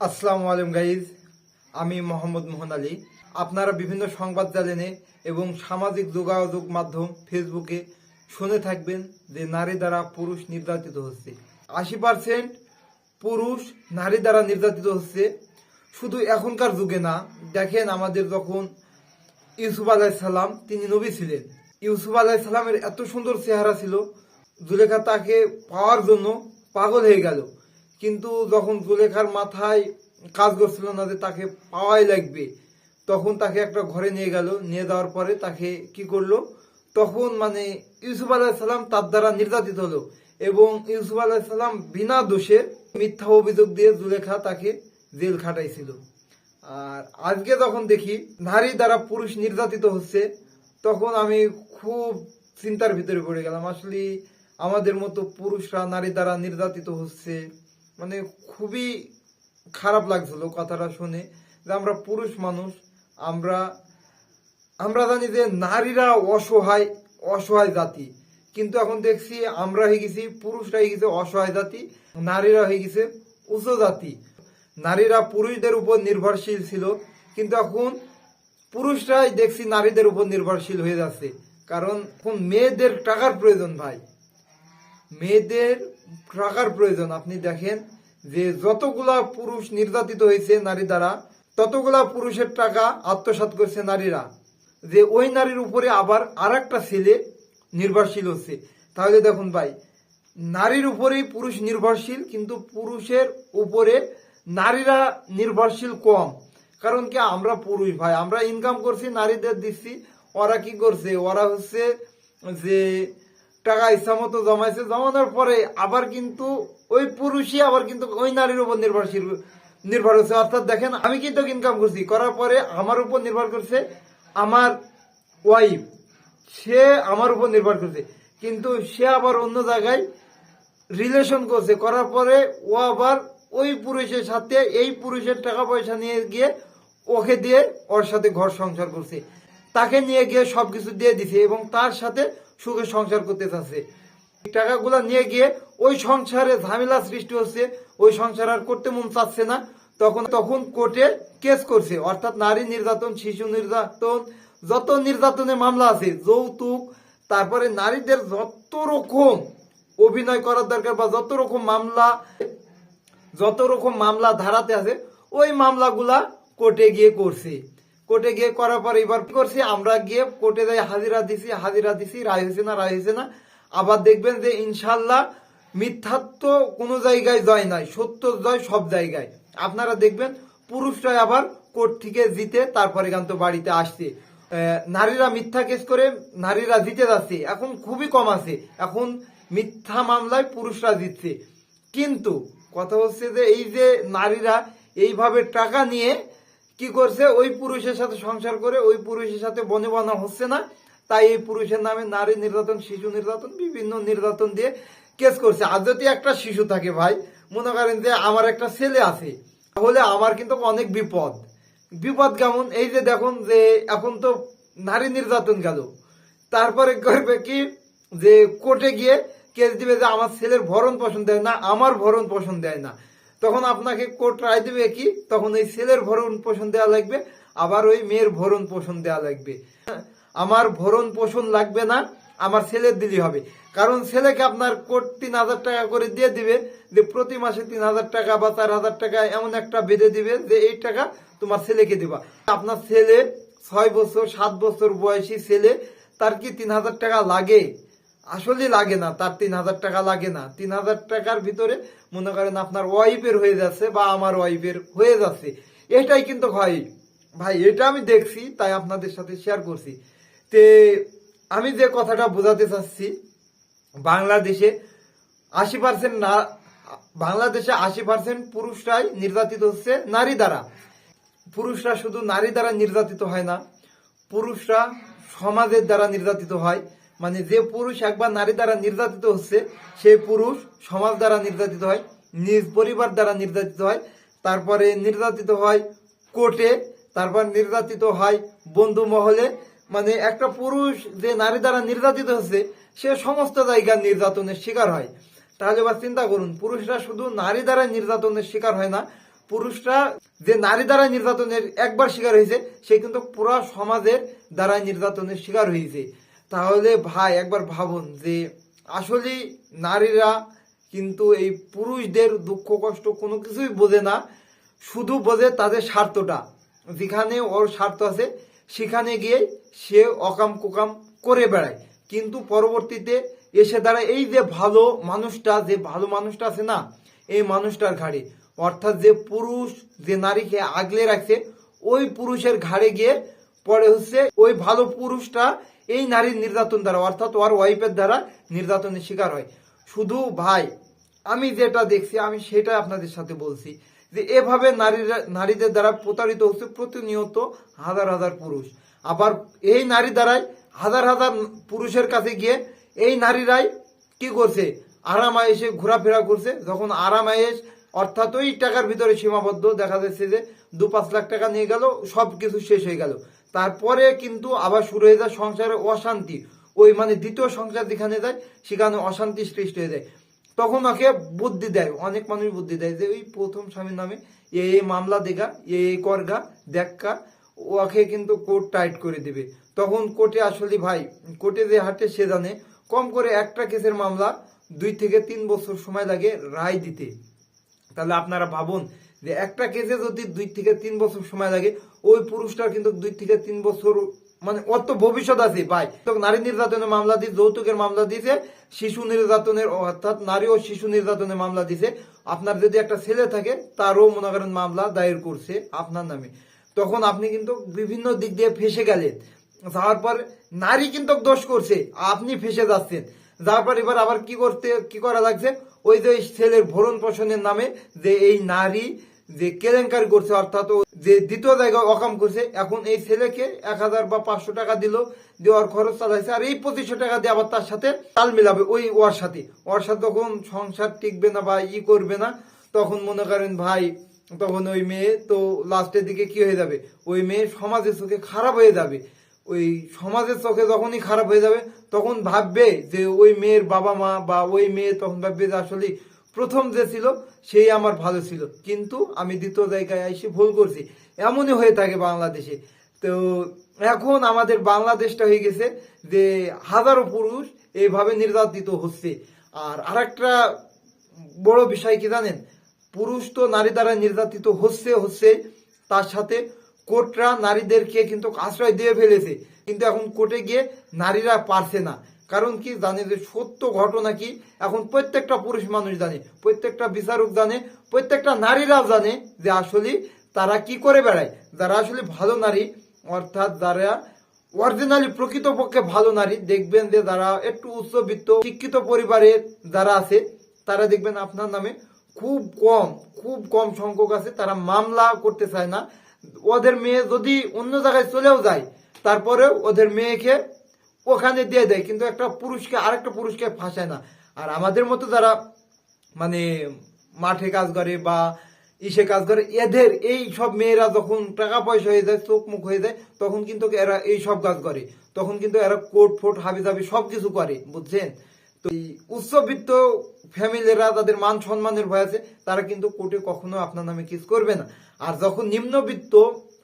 আসসালামু আলাইকুম গাইজ, আমি মোহাম্মদ মোহন আলী। আপনারা বিভিন্ন সংবাদ চ্যানেলে এবং সামাজিক যোগাযোগ মাধ্যম ফেসবুকে শুনে থাকবেন যে নারী দ্বারা পুরুষ নির্যাতিত হচ্ছে। আশি পার্সেন্ট পুরুষ নারী দ্বারা নির্যাতিত হচ্ছে। শুধু এখনকার যুগে না, দেখেন আমাদের যখন ইউসুফ আলাইসাল্লাম তিনি নবী ছিলেন। ইউসুফ আলাইসাল্লামের এত সুন্দর চেহারা ছিল জুলেখা তাকে পাওয়ার জন্য পাগল হয়ে গেল। কিন্তু যখন জুলেখার মাথায় কাজ করছিল না যে তাকে পাওয়াই লাগবে, তখন তাকে একটা ঘরে নিয়ে গেল। নিয়ে যাওয়ার পরে তাকে কি করল? তখন মানে ইউসুফ আলাইসাল্লাম তার দ্বারা নির্যাতিত হলো এবং ইউসুফ আলাইসাল্লাম বিনা দোষে মিথ্যা অভিযোগ দিয়ে জুলেখা তাকে জেল খাটাইছিল। আর আজকে যখন দেখি নারী দ্বারা পুরুষ নির্যাতিত হচ্ছে, তখন আমি খুব চিন্তার ভিতরে পড়ে গেলাম। আসলে আমাদের মতো পুরুষরা নারী দ্বারা নির্যাতিত হচ্ছে মানে খুবই খারাপ লাগছিল কথাটা শুনে যে আমরা পুরুষ মানুষ, আমরা আমরা জানি যে নারীরা অসহায় অসহায় জাতি। কিন্তু এখন দেখছি আমরা হয়ে গেছি, পুরুষরা হয়ে গেছে অসহায় জাতি, নারীরা হয়ে গেছে উচ্চ জাতি। নারীরা পুরুষদের উপর নির্ভরশীল ছিল, কিন্তু এখন পুরুষরাই দেখছি নারীদের উপর নির্ভরশীল হয়ে যাচ্ছে। কারণ এখন মেয়েদের টাকার প্রয়োজন ভাই। মেয়েদের টাকার প্রয়োজন। আপনি দেখেন যে যতগুলা পুরুষ নির্যাতিত হয়েছে নারী দ্বারা, ততগুলা পুরুষের টাকা আত্মসাৎ করছে নারীরা। যে ওই নারীর উপরে আবার আর একটা ছেলে নির্ভরশীল হচ্ছে। তাহলে দেখুন ভাই, নারীর উপরেই পুরুষ নির্ভরশীল, কিন্তু পুরুষের উপরে নারীরা নির্ভরশীল কম। কারণ কি? আমরা পুরুষ ভাই, আমরা ইনকাম করছি, নারীদের দিচ্ছি, ওরা কি করছে? ওরা হচ্ছে যে টাকা ইচ্ছা মতো জমাইছে, জমানোর পরে আবার কিন্তু ওই পুরুষই আবার কিন্তু ওই নারীর উপর নির্ভরশীল, নির্ভর হচ্ছে। অর্থাৎ দেখেন, আমি কিন্তু ইনকাম করছি। করার পরে আমার উপর নির্ভর করছে আমার ওয়াইফ সে আমার উপর নির্ভর করছে। কিন্তু সে আবার অন্য জায়গায় রিলেশন করছে। করার পরে ও আবার ওই পুরুষের সাথে, এই পুরুষের টাকা পয়সা নিয়ে গিয়ে ওকে দিয়ে ওর সাথে ঘর সংসার করছে। তাকে নিয়ে গিয়ে সবকিছু দিয়ে দিছে এবং তার সাথে সুখে সংসার করতে চাচ্ছে। টাকাগুলা নিয়ে গিয়ে ওই সংসারে ঝামেলা সৃষ্টি হচ্ছে, ওই সংসার আর করতে মন চাচ্ছে না। তখন তখন কোর্টে কেস করছে, অর্থাৎ নারী নির্যাতন, শিশু নির্যাতন, যত নির্যাতনের মামলা আছে, যৌতুক, তারপরে নারীদের যত রকম অভিনয় করার দরকার বা যত রকম মামলা, যত রকম মামলা ধারাতে আছে, ওই মামলাগুলা কোর্টে গিয়ে করছে। কোর্টে গিয়ে করার পর এবার করছি? আমরা গিয়ে কোর্টে যাই, হাজিরা দিছি হাজিরা দিছি, রায় হয়েছে না, রায় হয়েছে না। আবার দেখবেন যে ইনশাল্লাহ মিথ্যাত্ব কোনো জায়গায় জয় নাই, সত্য জয় সব জায়গায়। আপনারা দেখবেন পুরুষরাই আবার কোর্ট থেকে জিতে তারপরে গান তো বাড়িতে আসছে। নারীরা মিথ্যা কেস করে, নারীরা জিতে যাচ্ছে। এখন খুবই কম আছে। এখন মিথ্যা মামলায় পুরুষরা জিতছে। কিন্তু কথা হচ্ছে যে এই যে নারীরা এইভাবে টাকা নিয়ে কি করছে? ওই পুরুষের সাথে সংসার করে, ওই পুরুষের সাথে বনে বানা হচ্ছে না। তাই এই পুরুষের নামে নারী নির্যাতন, শিশু নির্যাতন, বিভিন্ন নির্যাতন দিয়ে কেস করছে। আর যদি একটা শিশু থাকে ভাই, মনে করেন যে আমার একটা ছেলে আছে, তাহলে আমার কিন্তু অনেক বিপদ। বিপদ কেমন? এই যে দেখুন যে এখন তো নারী নির্যাতন গেল। তারপরে করবে কি? যে কোর্টে গিয়ে কেস দিবে যে আমার ছেলের ভরণ পোষণ দেয় না, আমার ভরণ পোষণ দেয় না। তখন আপনাকে কোর্ট রায় দেবে কি? তখন ওই ছেলের ভরণ পোষণ দেওয়া লাগবে, আবার ওই মেয়ের ভরণ পোষণ দেওয়া লাগবে। আমার ভরণ পোষণ লাগবে না, আমার ছেলের দিলি হবে। কারণ ছেলেকে আপনার কোর্ট তিন হাজার টাকা করে দিয়ে দিবে, যে প্রতি মাসে তিন হাজার টাকা বা চার হাজার টাকা এমন একটা বেঁধে দিবে যে এই টাকা তোমার ছেলেকে দিবা। আপনার ছেলে ছয় বছর, সাত বছর বয়সী ছেলে, তার কি তিন হাজার টাকা লাগে? আসলে লাগে না, তার তিন হাজার টাকা লাগে না। তিন হাজার টাকার ভিতরে মনে করেন আপনার ওয়াইফের হয়ে যাচ্ছে বা আমার ওয়াইফের হয়ে যাচ্ছে। এটাই কিন্তু হয় ভাই, এটা আমি দেখছি, তাই আপনাদের সাথে শেয়ার করছি। তে আমি যে কথাটা বোঝাতে চাচ্ছি, বাংলাদেশে আশি পার্সেন্ট না, বাংলাদেশে আশি পার্সেন্ট পুরুষরাই নির্যাতিত হচ্ছে নারী দ্বারা। পুরুষরা শুধু নারী দ্বারা নির্যাতিত হয় না, পুরুষরা সমাজের দ্বারা নির্যাতিত হয়। মানে যে পুরুষ একবার নারী দ্বারা নির্যাতিত হচ্ছে সেই পুরুষ সমাজ দ্বারা নির্যাতিত হয়, নিজ পরিবার দ্বারা নির্যাতিত হয়, তারপরে নির্যাতিত হয় কোর্টে, তারপর নির্যাতিত হয় বন্ধু মহলে। মানে একটা পুরুষ যে নারী দ্বারা নির্যাতিত হচ্ছে, সে সমস্ত জায়গার নির্যাতনের শিকার হয়। তাহলে এবার চিন্তা করুন, পুরুষরা শুধু নারী দ্বারা নির্যাতনের শিকার হয় না, পুরুষরা যে নারী দ্বারা নির্যাতনের একবার শিকার হয়েছে, সে কিন্তু পুরো সমাজের দ্বারা নির্যাতনের শিকার হয়েছে। তাহলে ভাই, একবার ভাবুন যে আসলে নারীরা কিন্তু এই পুরুষদের দুঃখ, কষ্ট কোনো কিছুই বোঝে না। শুধু বোঝে তাদের স্বার্থটা। যেখানে ওর স্বার্থ আছে, সেখানে গিয়ে সে অকাম কুকাম করে বেড়ায়। কিন্তু পরবর্তীতে এসে দাঁড়ায়, এই যে ভালো মানুষটা, যে ভালো মানুষটা আছে না, এই মানুষটার ঘাড়ে। অর্থাৎ যে পুরুষ যে নারীকে আগলে রাখছে, ওই পুরুষের ঘাড়ে গিয়ে পরে হচ্ছে ওই ভালো পুরুষটা এই নারীর নির্যাতন দ্বারা, অর্থাৎ ওর ওয়াইফের দ্বারা নির্যাতনের শিকার হয়। শুধু ভাই, আমি যেটা দেখছি, আমি সেটা আপনাদের সাথে বলছি যে এভাবে নারীরা, নারীদের দ্বারা প্রতারিত হচ্ছে প্রতিনিয়ত হাজার হাজার পুরুষ। আবার এই নারী দ্বারাই হাজার হাজার পুরুষের কাছে গিয়ে এই নারীরাই কি করছে? আরাম আয়েসে ঘোরাফেরা করছে। যখন আরাম আয়েস অর্থাৎ ওই টাকার ভিতরে সীমাবদ্ধ। দেখা যাচ্ছে যে দু পাঁচ লাখ টাকা নিয়ে গেল সব কিছু শেষ হয়ে গেল। তারপরে কিন্তু আবার শুরু হয়ে যায় সংসারে অশান্তি। ওই মানে দ্বিতীয় সংসার যেখানে যায়, সেখানে অশান্তি সৃষ্টি হয়ে যায়। তখন ওকে বুদ্ধি দেয়, অনেক মানুষ বুদ্ধি দেয় যে ওই প্রথম স্বামীর নামে এই মামলা দেখা এই করগা দেখা ওকে কিন্তু কোর্ট টাইট করে দিবে। তখন কোর্টে আসলে ভাই, কোর্টে যে হাটে সে জানে, কম করে একটা কেসের মামলা দুই থেকে তিন বছর সময় লাগে রায় দিতে। তাহলে আপনারা ভাবুন যে একটা কেসে যদি দুই থেকে তিন বছর সময় লাগে, ওই পুরুষটার কিন্তু দুই থেকে তিন বছর মানে অত ভবিষ্যৎ আছে, ভাই। নারী নির্যাতনের মামলা দিয়ে যৌতুকের মামলা দিয়েছে শিশু নির্যাতনের, অর্থাৎ নারী ও শিশু নির্যাতনের মামলা দিছে। আপনার যদি একটা ছেলে থাকে, তারও মনে করেন মামলা দায়ের করছে আপনার নামে। তখন আপনি কিন্তু বিভিন্ন দিক দিয়ে ফেসে গেলেন। যাওয়ার পর নারী কিন্তু দোষ করছে, আপনি ফেসে যাচ্ছেন। যাওয়ার পর এবার আবার কি করতে, কি করা লাগছে? ওই যে ছেলের ভরণ পোষণের নামে যে এই নারী যে কেলেঙ্কারি করছে, অর্থাৎ যে দ্বিতীয় জায়গায় অকাম করছে, এখন এই ছেলেকে এক হাজার বা পাঁচশো টাকা দিল, দেওয়ার খরচ চালাইছে, আর এই পঁচিশশো টাকা দিয়ে আবার তার সাথে তাল মিলাবে ওই ওর সাথে। ওর সাথে তখন সংসার টিকবে না বা ই করবে না। তখন মনে করেন, ভাই, তখন ওই মেয়ে তো লাস্টের দিকে কি হয়ে যাবে? ওই মেয়ে সমাজের চোখে খারাপ হয়ে যাবে। ওই সমাজের চোখে যখনই খারাপ হয়ে যাবে, তখন ভাববে যে ওই মেয়ের বাবা মা বা ওই মেয়ে তখন ভাববে যে আসলে প্রথম যে ছিল, সেই আমার ভালো ছিল। কিন্তু আমি দ্বিতীয় জায়গায় এসে ভুল করছি। এমনই হয়ে থাকে বাংলাদেশে। তো এখন আমাদের বাংলাদেশটা হয়ে গেছে যে হাজারো পুরুষ এইভাবে নির্যাতিত হচ্ছে। আর আরেকটা বড় বিষয় কি জানেন? পুরুষ তো নারী দ্বারা নির্যাতিত হচ্ছে হচ্ছে তার সাথে কোর্টরা নারীদেরকে কিন্তু আশ্রয় দিয়ে ফেলেছে। কিন্তু এখন কোর্টে গিয়ে নারীরা পারছে না। কারণ কি জানে যে সত্য ঘটনা কি? এখন প্রত্যেকটা পুরুষ মানুষ জানে, প্রত্যেকটা বিচারক জানে, প্রত্যেকটা নারীরাও জানে যে আসলে তারা কি করে বেড়ায়। যারা আসলে ভালো নারী, অর্থাৎ যারা অরিজিনালি প্রকৃতপক্ষে ভালো নারী, দেখবেন যে যারা একটু উচ্চবিত্ত, শিক্ষিত পরিবারের যারা আছে, তারা দেখবেন আপনার নামে খুব কম খুব কম সংখ্যক আছে। তারা মামলা করতে চায় না। ওদের মেয়ে যদি অন্য জায়গায় চলেও যায় তারপরে ওদের মেয়েকে ওখানে দিয়ে দেয়, কিন্তু একটা পুরুষকে, আরেকটা পুরুষকে ফাঁসায় না। আর আমাদের মতো যারা মানে মাঠে কাজ করে বা ইসে কাজ করে, এদের এই সব মেয়েরা যখন টাকা পয়সা হয়ে যায়, চোখ মুখ হয়ে যায়, তখন কিন্তু এরা এই সব কাজ করে। তখন কিন্তু এরা কোট, ফোট হাবি জাবি সব কিছু করে, বুঝছেন? তো এই উচ্চবিত্ত ফ্যামিলিরা তাদের মান সম্মানের ভয় আছে, তারা কিন্তু কোর্টে কখনো আপনার নামে কিস করবে না। আর যখন নিম্নবিত্ত,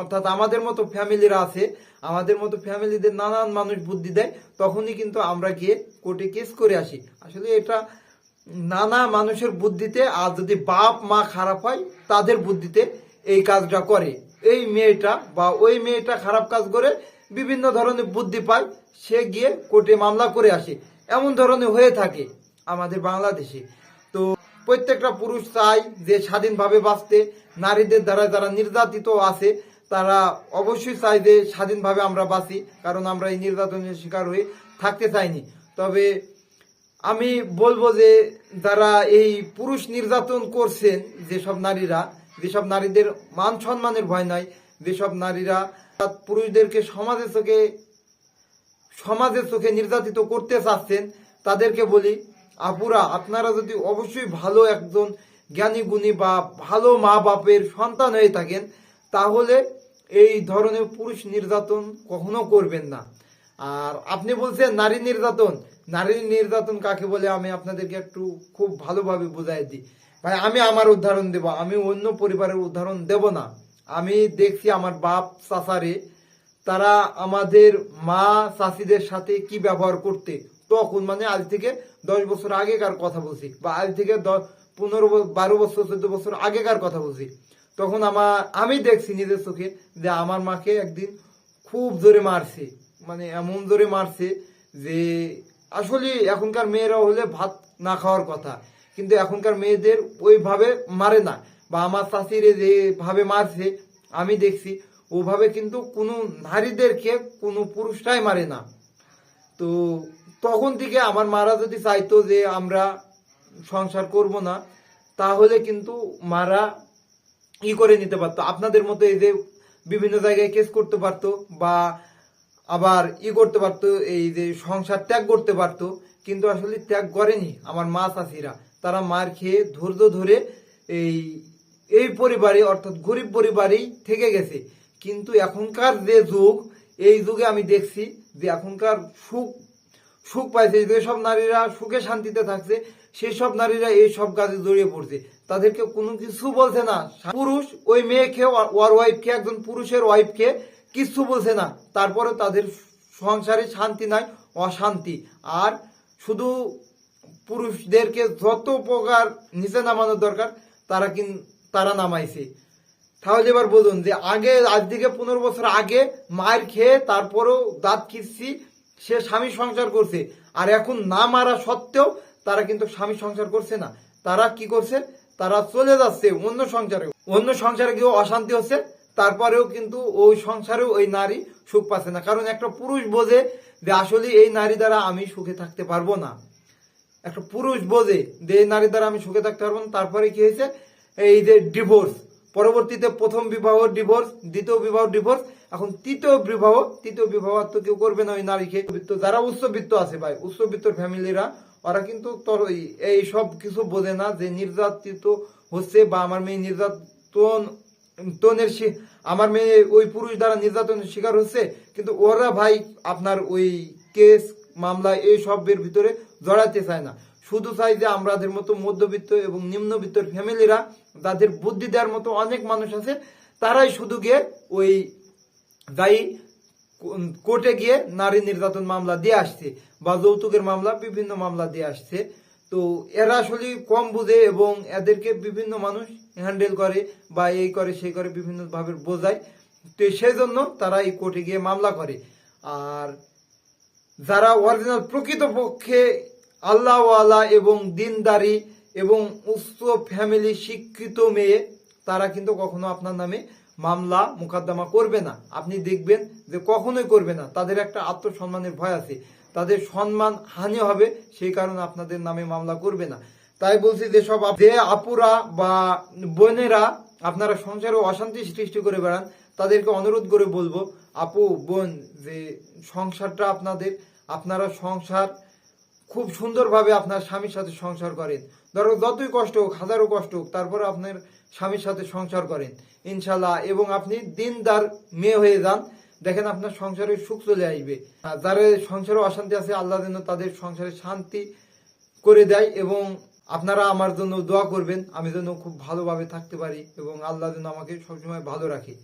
অর্থাৎ আমাদের মতো ফ্যামিলিরা আছে, আমাদের মতো ফ্যামিলিদের নানান মানুষ বুদ্ধি দেয়, তখনই কিন্তু আমরা গিয়ে কোর্টে কেস করে আসি। আসলে এটা নানা মানুষের বুদ্ধিতে, আর যদি বাপ, মা খারাপ হয়, তাদের বুদ্ধিতে এই কাজটা করে। এই মেয়েটা বা ওই মেয়েটা খারাপ কাজ করে, বিভিন্ন ধরনের বুদ্ধি পায়, সে গিয়ে কোর্টে মামলা করে আসে। এমন ধরনের হয়ে থাকে আমাদের বাংলাদেশে। তো প্রত্যেকটা পুরুষ চায় যে স্বাধীনভাবে বাঁচতে। নারীদের দ্বারা যারা নির্যাতিত আছে, তারা অবশ্যই চায় যে স্বাধীনভাবে আমরা বাঁচি, কারণ আমরা এই নির্যাতনের শিকার হয়ে থাকতে চাইনি। তবে আমি বলব যে যারা এই পুরুষ নির্যাতন করছেন, যেসব নারীরা, যেসব নারীদের মান সম্মানের ভয় নাই, যেসব নারীরা পুরুষদেরকে সমাজের চোখে সমাজের চোখে নির্যাতিত করতে চাচ্ছেন, তাদেরকে বলি, আপুরা, আপনারা যদি অবশ্যই ভালো একজন জ্ঞানী গুণী বা ভালো মা বাপের সন্তান হয়ে থাকেন, তাহলে এই ধরনের পুরুষ নির্যাতন কখনো করবেন না। আর আপনি বলছেন নারী নির্যাতন নারী নির্যাতন কাকে বলে আমি আপনাদেরকে একটু খুব ভালোভাবে বুঝাই দিই। ভাই, আমি আমার উদাহরণ দেব, আমি অন্য পরিবারের উদাহরণ দেব না। আমি দেখছি আমার বাপ, চাচারে তারা আমাদের মা চাষিদের সাথে কি ব্যবহার করতে? তখন মানে আজ থেকে দশ বছর আগেকার কথা বলছি, বা আজ থেকে দশ, পনেরো বারো বছর, চোদ্দ বছর আগেকার কথা বলছি। তখন আমার, আমি দেখছি নিজের চোখে যে আমার মাকে একদিন খুব জোরে মারছে মানে এমন জোরে মারছে যে আসলে এখনকার মেয়েরা হলে ভাত না খাওয়ার কথা, কিন্তু এখনকার মেয়েদের ওইভাবে মারে না। বা আমার চাষিরে যেভাবে মারছে, আমি দেখছি ওভাবে কিন্তু কোনো নারীদেরকে কোনো পুরুষটাই মারে না। তো তখন থেকে আমার মারা যদি চাইতো যে আমরা সংসার করব না, তাহলে কিন্তু মারা ই করে নিতে পারতো। আপনাদের মতো এই যে বিভিন্ন জায়গায় কেস করতে পারতো বা আবার ই করতে পারতো, এই যে সংসার ত্যাগ করতে পারতো, কিন্তু আসলে ত্যাগ করেনি আমার মা চাষিরা তারা মার খেয়ে ধৈর্য ধরে এই এই পরিবারে অর্থাৎ গরিব পরিবারেই থেকে গেছে। কিন্তু এখনকার যে যুগ, এই যুগে আমি দেখছি যে এখনকার সুখ সুখ পাইছে যেসব নারীরা সুখে শান্তিতে থাকছে, সেই সব নারীরা এই সব কাজে জড়িয়ে পড়ছে। তাদেরকে কোনো কিছু বলছে না। পুরুষ ওই মেয়েকে, ওর ওয়াইফকে একজন পুরুষের ওয়াইফকে কিছু বলছে না। তারপরে তাদের সংসারে শান্তি নাই, অশান্তি। আর শুধু পুরুষদেরকে যত প্রকার নিচে নামানোর দরকার, তারা কিন, তারা নামাইছে। তাহলে এবার বলুন যে আগে, আজ থেকে পনেরো বছর আগে মায়ের খেয়ে তারপরেও দাঁত খিচ্ছি সে স্বামী সংসার করছে। আর এখন না মারা সত্ত্বেও তারা কিন্তু স্বামী সংসার করছে না। তারা কি করছে? তারা চলে যাচ্ছে অন্য সংসারে। অন্য সংসারে গিয়েও অশান্তি হচ্ছে, তারপরেও কিন্তু ওই সংসারেও ওই নারী সুখ পাচ্ছে না। কারণ একটা পুরুষ বোঝে যে আসলে এই নারী দ্বারা আমি সুখে থাকতে পারব না। একটা পুরুষ বোঝে যে এই নারী দ্বারা আমি সুখে থাকতে পারব না। তারপরে কি হয়েছে? এই যে ডিভোর্স পরবর্তীতে প্রথম বিবাহ ডিভোর্স দ্বিতীয় বিবাহ ডিভোর্স এখন তৃতীয় বিবাহ তৃতীয় বিবাহ তো কেউ করবে না ওই নারীকে। যারা উচ্চবিত্ত আছে ভাই উচ্চবিত্তর ফ্যামিলিরা, ওরা কিন্তু এই সব কিছু বোঝে না যে নির্যাতিত হচ্ছে বা আমার মেয়ে নির্যাতন, তনের আমার মেয়ে ওই পুরুষ দ্বারা নির্যাতনের শিকার হচ্ছে, কিন্তু ওরা ভাই আপনার ওই কেস, মামলা এই সবের ভিতরে জড়াতে চায় না। শুধু চাই যে আমাদের মতো মধ্যবিত্ত এবং নিম্নবিত্তর ফ্যামিলিরা যাদের বুদ্ধি দেওয়ার মতো অনেক মানুষ আছে, তারাই শুধু গিয়ে ওই দায়ী কোর্টে গিয়ে নারী নির্যাতন মামলা দিয়ে আসছে বা যৌতুকের মামলা, বিভিন্ন মামলা দিয়ে আসছে। তো এরা আসলে কম বুঝে এবং এদেরকে বিভিন্ন মানুষ হ্যান্ডেল করে বা এই করে, সেই করে বিভিন্ন ভাবে বোঝায়। তো সেই জন্য তারা এই কোর্টে গিয়ে মামলা করে। আর যারা অরিজিনাল প্রকৃতপক্ষে আল্লাহওয়ালা এবং দিনদারি এবং উচ্চ ফ্যামিলি শিক্ষিত মেয়ে, তারা কিন্তু কখনো আপনার নামে মামলা মোকদ্দমা করবে না। আপনি দেখবেন যে কখনোই করবে না। তাদের একটা আত্মসম্মানের ভয় আছে। তাদের সম্মান হানি হবে, সেই কারণে আপনাদের নামে মামলা করবে না। তাই বলছি যে সব যে আপুরা বা বোনেরা আপনারা সংসারে অশান্তি সৃষ্টি করে বেড়ান, তাদেরকে অনুরোধ করে বলব, আপু, বোন, যে সংসারটা আপনাদের, আপনারা সংসার খুব সুন্দরভাবে আপনার স্বামীর সাথে সংসার করেন। ধরো, যতই কষ্ট হোক, হাজারো কষ্ট হোক, তারপরে আপনার স্বামীর সাথে সংসার করেন। ইনশাল্লাহ, এবং আপনি দিনদার মেয়ে হয়ে যান, দেখেন আপনার সংসারে সুখ চলে আসবে। যারা সংসারে অশান্তি আছে, আল্লাহ যেন তাদের সংসারে শান্তি করে দেয়, এবং আপনারা আমার জন্য দোয়া করবেন, আমি যেন খুব ভালোভাবে থাকতে পারি, এবং আল্লাহ যেন আমাকে সবসময় ভালো রাখে।